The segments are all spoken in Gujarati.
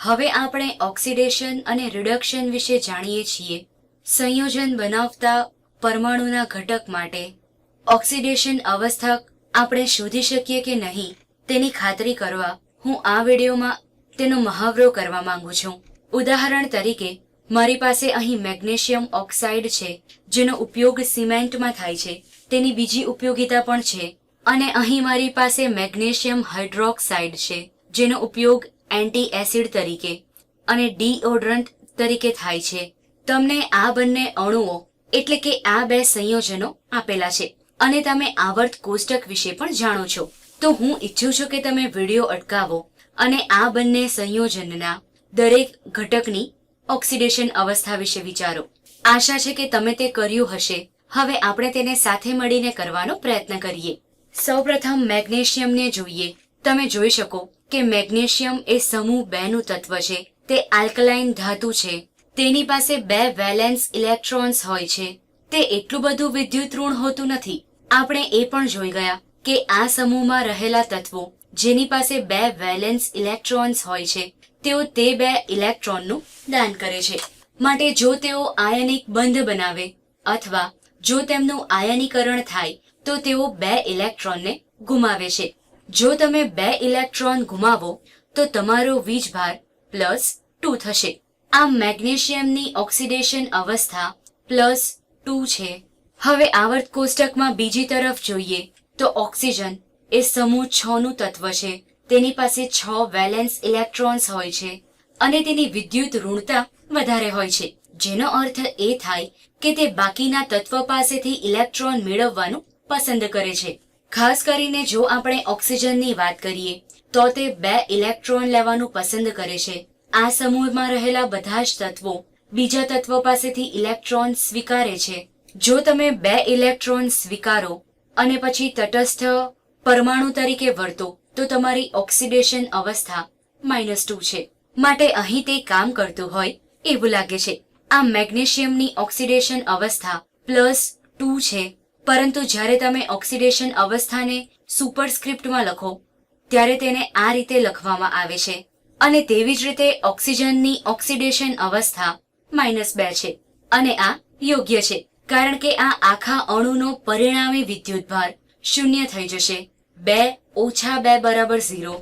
હવે આપણે ઓક્સિડેશન અને રિડક્શન વિશે જાણીએ છીએ. સંયોજન બનાવતા પરમાણુના ઘટક માટે ઓક્સિડેશન અવસ્થા આપણે શોધી શકીએ કે નહીં, તેની ખાતરી કરવા હું આ વિડીયોમાં તેનો મહાવરો કરવા માંગુ છું. ઉદાહરણ તરીકે, મારી પાસે અહીં મેગ્નેશિયમ ઓક્સાઇડ છે, જેનો ઉપયોગ સિમેન્ટમાં થાય છે. તેની બીજી ઉપયોગિતા પણ છે. અને અહીં મારી પાસે મેગ્નેશિયમ હાઇડ્રોક્સાઇડ છે, જેનો ઉપયોગ એન્ટી એસિડ તરીકે અને ડીઓડરન્ટ તરીકે થાય છે. તમને આ બંને અણુઓ, એટલે કે આ બે સંયોજનો આપેલા છે. અને તમે આવર્ત કોષ્ટક વિશે પણ જાણો છો. તો હું ઈચ્છું છું કે તમે વીડિયો અટકાવો અને આ બંને સંયોજનના દરેક ઘટકની ઓક્સિડેશન અવસ્થા વિશે વિચારો. આશા છે કે તમે તે કર્યું હશે. હવે આપણે તેને સાથે મળીને કરવાનો પ્રયત્ન કરીએ. સૌપ્રથમ મેગ્નેશિયમને જોઈએ. તમે જોઈ શકો કે મેગ્નેશિયમ એ સમૂહ બે નું તત્વ છે. તે આલ્કલાઇન ધાતુ છે. તેની પાસે બે વેલેન્સ ઇલેક્ટ્રોન્સ હોય છે. તે એટલું બધું વિદ્યુત ઋણ હોતું નથી. આપણે એ પણ જોઈ ગયા કે આ સમૂહમાં રહેલા તત્વો, જેની પાસે બે વેલેન્સ ઇલેક્ટ્રોન્સ હોય છે, તેઓ તે બે ઇલેક્ટ્રોનનું દાન કરે છે. માટે જો તેઓ આયનિક બંધ બનાવે, અથવા જો તેમનું આયનીકરણ થાય, તો તેઓ બે ઇલેક્ટ્રોનને ગુમાવે છે. જો તમે બે ઇલેક્ટ્રોન ગુમાવો, તો તમારો વીજભાર પ્લસ ટુ થશે. આ મેગ્નેશિયમની ઓક્સિડેશન અવસ્થા પ્લસ ટુ છે. હવે આવર્ત કોષ્ટકમાં બીજી તરફ જોઈએ, તો ઓક્સિજન એ સમૂહ છ નું તત્વ છે. તેની પાસે છ વેલેન્સ ઇલેક્ટ્રોન્સ હોય છે અને તેની વિદ્યુત ઋણતા વધારે હોય છે. જેનો અર્થ એ થાય કે તે બાકીના તત્વ પાસેથી ઇલેક્ટ્રોન મેળવવાનું પસંદ કરે છે. ખાસ કરીને જો આપણે ઓક્સિજનની વાત કરીએ, તો તે બે ઇલેક્ટ્રોન લેવાનું પસંદ કરે છે. આ સમૂહમાં રહેલા બધા જ તત્વો બીજા તત્વ પાસેથી ઇલેક્ટ્રોન સ્વીકારે છે. જો તમે બે ઇલેક્ટ્રોન સ્વીકારો અને પછી તટસ્થ પરમાણુ તરીકે વર્તો, તો તમારી ઓક્સિડેશન અવસ્થા માઇનસ ટુ છે. માટે અહીં તે કામ કરતું હોય એવું લાગે છે. આ મેગ્નેશિયમની ઓક્સિડેશન અવસ્થા પ્લસ ટુ છે. પરંતુ જ્યારે તમે ઓક્સિડેશન અવસ્થાને સુપરસ્ક્રિપ્ટમાં લખો, ત્યારે તેને આ રીતે લખવામાં આવે છે. અને તેવી જ રીતે ઓક્સિજનની ઓક્સિડેશન અવસ્થા માઇનસ બે છે. અને આ યોગ્ય છે, કારણ કે આ આખા અણુનો પરિણામી વિદ્યુતભાર શૂન્ય થઈ જશે. બે ઓછા બે બરાબર ઝીરો.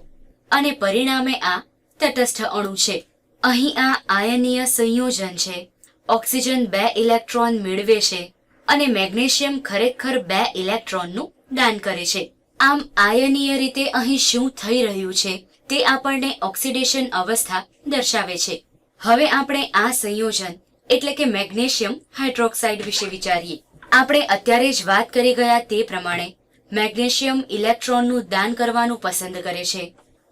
અને પરિણામે આ તટસ્થ અણુ છે. અહીં આ આયનીય સંયોજન છે. ઓક્સિજન બે ઇલેક્ટ્રોન મેળવે છે. અને મેગ્નેશિયમ ખરેખર બે ઇલેક્ટ્રોનનું દાન કરે છે. આમ આયનીય રીતે અહીં શું થઈ રહ્યું છે તે આપણને ઓક્સિડેશન અવસ્થા દર્શાવે છે. હવે આપણે આ સંયોજન, એટલે કે મેગ્નેશિયમ હાઇડ્રોક્સાઇડ વિશે વિચારીએ. આપણે અત્યારે જ વાત કરી ગયા તે પ્રમાણે, મેગ્નેશિયમ ઇલેક્ટ્રોનનું દાન કરવાનું પસંદ કરે છે.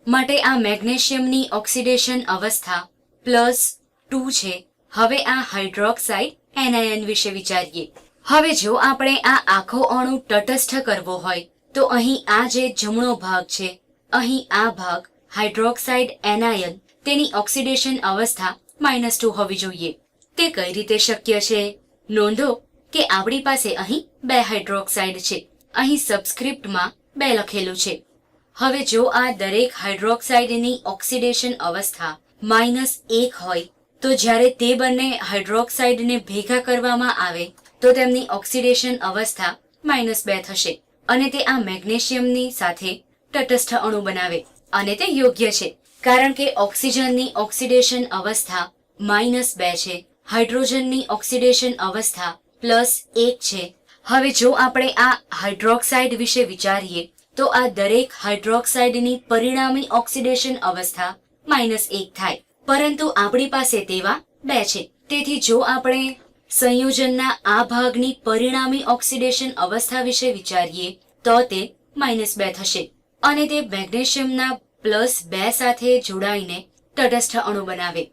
માટે આ મેગ્નેશિયમની ઓક્સિડેશન અવસ્થા પ્લસ ટુ છે. હવે આ હાઇડ્રોક્સાઇડ એનાયન વિશે વિચારીએ. હવે જો આપણે આ આખો અણુ તટસ્થ કરવો હોય, તો અહીં આ જે જમણો ભાગ છે, અહીં આ ભાગ હાઇડ્રોક્સાઇડ એનાયન, તેની ઓક્સિડેશન અવસ્થા માઇનસ ટુ હોવી જોઈએ. તે કઈ રીતે શક્ય છે? નોંધો કે આપણી પાસે અહીં બે હાઇડ્રોક્સાઇડ છે. અહીં સબસ્ક્રિપ્ટમાં બે લખેલું છે. હવે જો આ દરેક હાઇડ્રોક્સાઇડની ઓક્સિડેશન અવસ્થા માઇનસ એક હોય, તો જ્યારે તે બંને હાઇડ્રોક્સાઇડને ભેગા કરવામાં આવે તો તેમની ઓક્સિડેશન અવસ્થા માઇનસ બે થશે અને તે આ મેગ્નેશિયમની સાથે તટસ્થ અણુ બનાવે અને તે યોગ્ય છે કારણ કે ઓક્સિજનની ઓક્સિડેશન અવસ્થા માઇનસ બે છે, હાઇડ્રોજનની ઓક્સિડેશન અવસ્થા પ્લસ એક છે. હવે જો આપણે આ હાઇડ્રોક્સાઇડ વિશે વિચારીએ, તો આ દરેક હાઇડ્રોક્સાઇડની પરિણામી ઓક્સિડેશન અવસ્થા માઇનસ એક થાય. પરંતુ આપણી પાસે તેવા બે છે. તેથી જો આપણે સંયોજનના આ ભાગની પરિણામી ઓક્સિડેશન અવસ્થા વિશે વિચારીએ તો તે માઇનસ બે થશે. અને તે મેગ્નેશિયમના પ્લસ બે સાથે જોડાઈને તટસ્થ અણુ બનાવે.